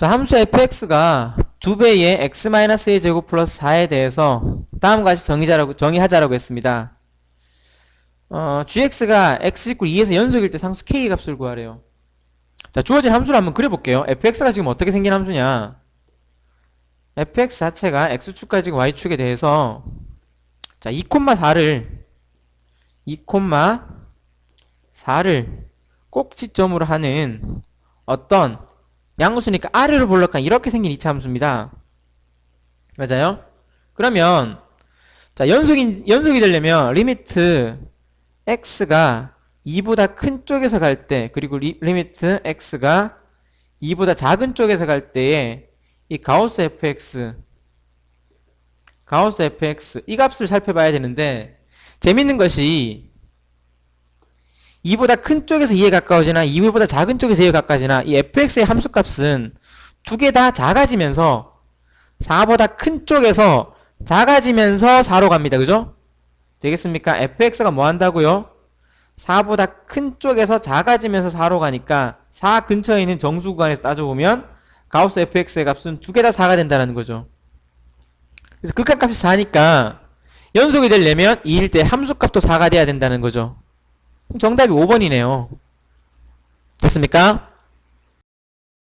자, 함수 fx가 2배의 x-a 제곱 플러스 4에 대해서 다음과 같이 정의자라고, 정의하자라고 했습니다. 어, gx가 x 2에서 연속일 때 상수 k 값을 구하래요. 자, 주어진 함수를 한번 그려볼게요. fx가 지금 어떻게 생긴 함수냐? fx 자체가 x축과 지금 y축에 대해서 자, 2,4를 2,4를 꼭지점으로 하는 어떤 양수니까 아래로 볼록한 이렇게 생긴 이차 함수입니다. 맞아요? 그러면 자 연속이 연속이 되려면 리미트 x가 2보다 큰 쪽에서 갈 때 그리고 리, 리미트 x가 2보다 작은 쪽에서 갈 때에 이 가우스 fx 가우스 fx 이 값을 살펴봐야 되는데 재밌는 것이 2보다 큰 쪽에서 2에 가까워지나 2보다 작은 쪽에서 2에 가까워지나 이 fx의 함수값은 두 개 다 작아지면서 4보다 큰 쪽에서 작아지면서 4로 갑니다. 그죠? 되겠습니까? fx가 뭐 한다고요? 4보다 큰 쪽에서 작아지면서 4로 가니까 4 근처에 있는 정수 구간에서 따져보면 가우스 fx의 값은 두 개 다 4가 된다는 거죠. 그래서 극한값이 4니까 연속이 되려면 2일 때 함수값도 4가 돼야 된다는 거죠. 정답이 5번이네요. 됐습니까?